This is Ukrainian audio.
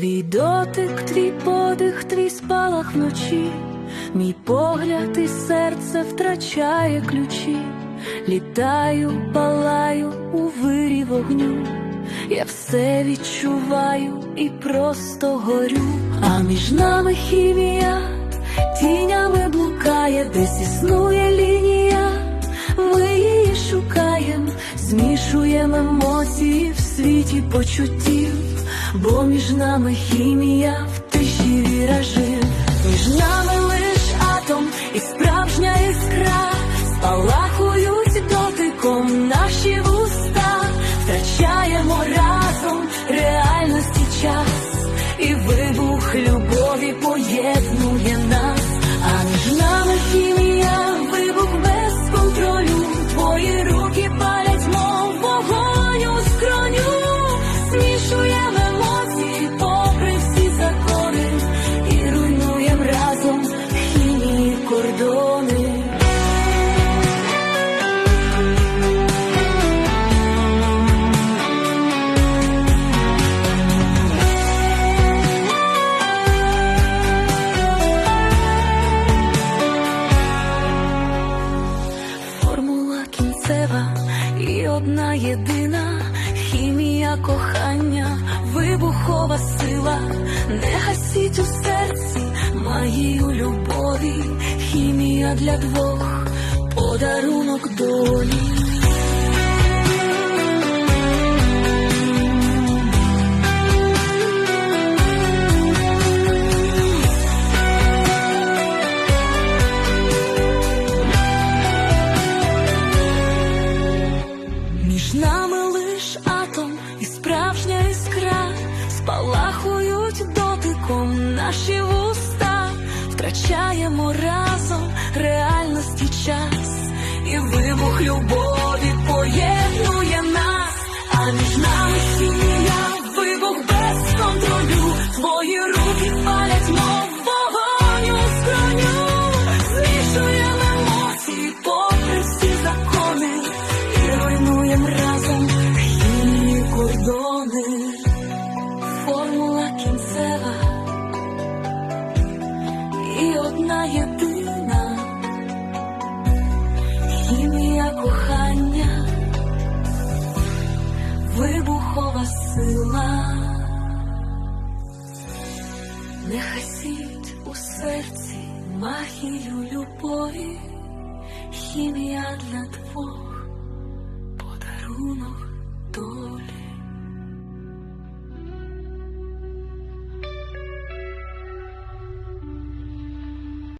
Твій дотик, твій подих, твій спалах вночі, мій погляд і серце втрачає ключі, літаю, палаю у вирі вогню, я все відчуваю і просто горю, а між нами хімія, тінями блукає, десь існує лінія, ми її шукаєм, змішуємо емоції в світі почуттів, бо між нами хімія в тиші віражи, між нами лиш атом і справжня іскра, спалахують дотиком наші вуста, втрачаємо разом реальності час, і вибух любові поєднує і одна єдина хімія кохання, вибухова сила, не гасіть у серці магію любові, хімія для двох, подарунок долі. Спалахують дотиком наші вуста, втрачаємо разом реальності час, і вибух любові поєднує нас, а між нами сім'я, кінцева і одна єдина. Хімія кохання, вибухова сила. Не хасіть у серці магію любові, хімія для подарунок